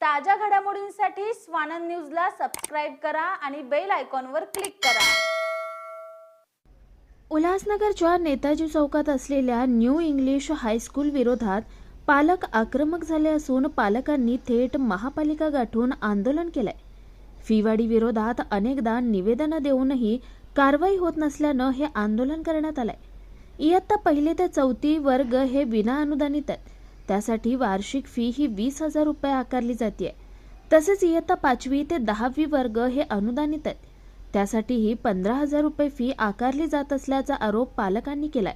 ताज्या घडामोडींसाठी स्वानंद न्यूजला सबस्क्राईब करा आणि बेल आयकॉनवर क्लिक करा. उल्हासनगरच्या नेताजी चौकात असलेल्या न्यू इंग्लिश हायस्कूल विरोधात पालक आक्रमक झाले असून पालकांनी थेट महापालिका गाठून आंदोलन केलंय. फीवाडी विरोधात अनेकदा निवेदनं देऊनही कारवाई होत नसल्यानं हे आंदोलन करण्यात आलंय. इयत्ता पहिली ते चौथी वर्ग हे विनाअनुदानित आहेत. त्यासाठी वार्षिक फी ही वीस हजार रुपये आकारली जाते तसेच इयत्ता पाचवी ते दहावी वर्ग हे अनुदानित आहेत. त्यासाठीही पंधरा हजार रुपये फी आकारली जात असल्याचा आरोप पालकांनी केलाय.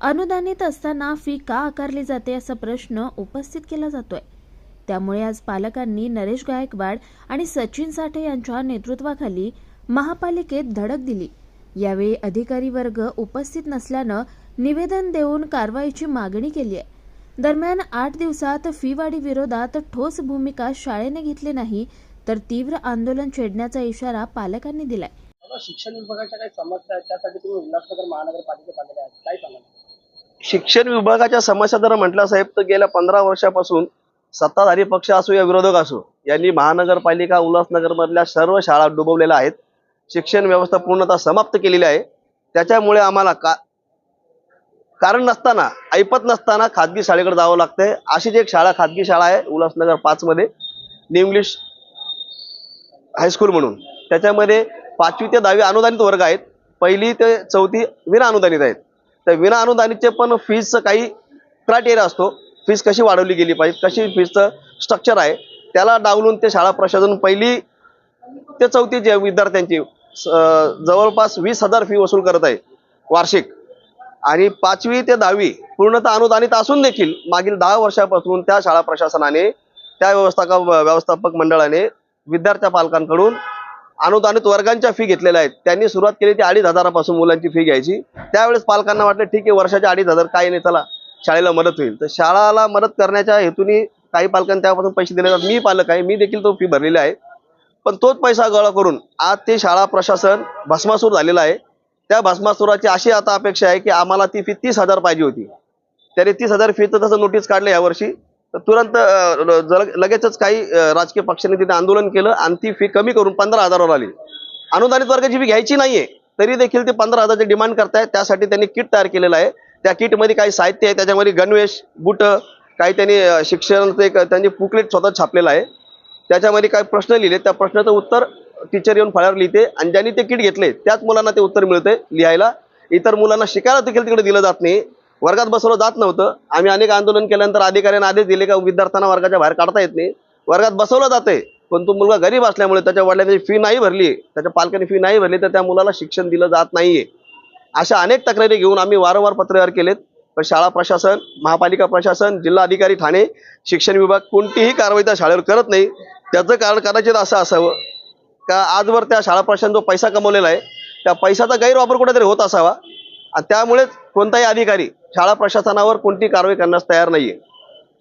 अनुदानित असताना फी का आकारली जाते असा प्रश्न उपस्थित केला जातोय. त्यामुळे आज पालकांनी नरेश गायकवाड आणि सचिन साठे यांच्या नेतृत्वाखाली महापालिकेत धडक दिली. यावेळी अधिकारी वर्ग उपस्थित नसल्यानं निवेदन देऊन कारवाईची मागणी केली आहे दरम्यान आठ दिवसात फीवाढी विरोधात ठोस भूमिका शाळेने घेतली नाही तर तीव्र आंदोलन छेडण्याचा इशारा पालकांनी दिलाय. शिक्षण विभागाच्या काही समस्या आहेत त्यासाठी तुम्ही उल्हासनगर महानगरपालिकेत आलेले आहात. काय सांगाल? शिक्षण विभागाच्या समस्या जर म्हटलं साहेब तर गेल्या पंधरा वर्षापासून सत्ताधारी पक्ष असो या विरोधक असो यांनी महानगरपालिका उल्हासनगर मधल्या सर्व शाळा डुबवलेल्या आहेत. शिक्षण व्यवस्था पूर्णतः समाप्त केलेली आहे. त्याच्यामुळे आम्हाला का कारण नसताना ऐपत नसताना खाजगी शाळेकडे जावं लागतंय. अशीच एक शाळा खाजगी शाळा आहे उल्हासनगर पाचमध्ये न्यू इंग्लिश हायस्कूल म्हणून. त्याच्यामध्ये पाचवी ते दहावी अनुदानित वर्ग आहेत. पहिली ते चौथी विना अनुदानित आहेत. तर विनाअनुदानितचे पण फीजचं काही क्रायटेरिया असतो. फीज कशी वाढवली गेली पाहिजे कशी फीजचं स्ट्रक्चर आहे त्याला डावलून ते शाळा प्रशासन पहिली ते चौथी जे विद्यार्थ्यांची स- जवळपास वीस हजार फी वसूल करत आहे वार्षिक. आणि पाचवी ते दहावी पूर्णतः अनुदानित असून देखील मागील दहा वर्षापासून त्या शाळा प्रशासनाने त्या व्यवस्थापक व्यवस्थापक मंडळाने विद्यार्थ्या पालकांकडून अनुदानित वर्गांच्या फी घेतलेल्या आहेत. त्यांनी सुरुवात केली ती अडीच हजारापासून मुलांची फी घ्यायची. त्यावेळेस पालकांना वाटलं ठीक आहे वर्षाच्या अडीच हजार काही नाही चला शाळेला मदत होईल. तर शाळाला मदत करण्याच्या हेतूने काही पालकांनी त्यापासून पैसे दिले जातात मी पालक आहे मी देखील तो फी भरलेला आहे. पण तोच पैसा गोळा करून आज ते शाळा प्रशासन भस्मासूर झालेला आहे. त्या भस्मासुराची अशी आता अपेक्षा आहे की आम्हाला ती फी तीस हजार पाहिजे होती. त्याने तीस हजार फीचं तसं नोटीस काढलं यावर्षी तर तुरंत लगेचच काही राजकीय पक्षांनी तिथे आंदोलन केलं आणि ती फी कमी करून पंधरा हजारावर आली. अनुदानित वर्गाची फी घ्यायची नाहीये तरी देखील ते पंधरा हजारची डिमांड करतायत. त्यासाठी त्यांनी किट तयार केलेलं आहे. त्या किटमध्ये काही साहित्य आहे त्याच्यामध्ये गणवेश बुट काही त्यांनी शिक्षण शिक्षणाचं एक त्यांनी पुकलेट स्वतः छापलेलं आहे. त्याच्यामध्ये काही प्रश्न लिहिले. त्या प्रश्नाचं उत्तर टीचर येऊन फळ्यावर लिहिते आणि ज्यांनी ते किट घेतले त्याच मुलांना ते उत्तर मिळते लिहायला. इतर मुलांना शिकायला देखील तिकडे दिलं जात नाही. वर्गात बसवलं जात नव्हतं. आम्ही अनेक आंदोलन केल्यानंतर अधिकाऱ्यांना आदेश दिले का विद्यार्थ्यांना वर्गाच्या बाहेर काढता येत नाही. वर्गात बसवलं जाते पण तो मुलगा गरीब असल्यामुळे त्याच्या वडिलांनी फी नाही भरली त्याच्या पालकांनी फी नाही भरली तर त्या मुलाला शिक्षण दिलं जात नाहीये. अशा अनेक तक्रारी घेऊन आम्ही वारंवार पत्रव्यवहार केलेत. पण शाळा प्रशासन महापालिका प्रशासन जिल्हा अधिकारी ठाणे शिक्षण विभाग कोणतीही कारवाई त्या शाळेवर करत नाही. त्याचं कारण कदाचित असं असावं. का आजवर त्या शाळा प्रशासन जो पैसा कमवलेला आहे त्या पैशाचा गैरवापर कुठेतरी होत असावा. आणि त्यामुळेच कोणताही अधिकारी शाळा प्रशासनावर कोणती कारवाई करण्यास तयार नाहीये.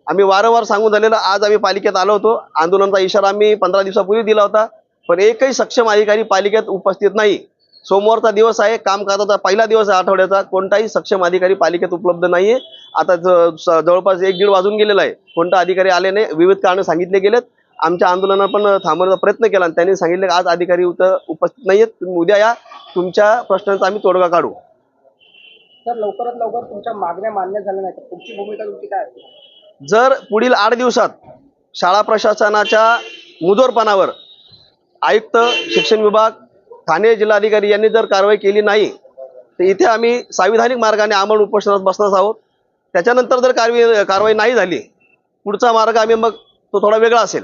आम्ही वारंवार सांगून झालेलं आज आम्ही पालिकेत आलो होतो. आंदोलनाचा इशारा आम्ही पंधरा दिवसापूर्वी दिला होता. पण एकही सक्षम अधिकारी पालिकेत उपस्थित नाही. सोमवारचा दिवस आहे कामकाजाचा पहिला दिवस आहे आठवड्याचा. कोणताही सक्षम अधिकारी पालिकेत उपलब्ध नाहीये. आता ज- जवळपास एक दीड वाजून गेलेला आहे. कोणता अधिकारी आले नाही विविध कारण सांगितले गेलेत. आमच्या आंदोलनात पण थांबवण्याचा प्रयत्न केला आणि त्यांनी सांगितले की आज अधिकारी उपस्थित नाहीयेत. तुम्ही उद्या या. तुमच्या प्रश्नांचा आम्ही तोडगा काढू. तर लवकरात लवकर तुमच्या मागण्या मान्य झाल्या नाही तर पुढची भूमिका तुमची काय जर पुढील आठ दिवसात शाळा प्रशासनाच्या मुजोरपणावर आयुक्त शिक्षण विभाग ठाणे जिल्हाधिकारी यांनी जर कारवाई केली नाही तर इथे आम्ही संविधानिक मार्गाने आमरण उपोषणात बसणार आहोत. त्याच्यानंतर जर कारवाई कारवाई नाही झाली पुढचा मार्ग आम्ही मग तो थोडा वेगळा असेल.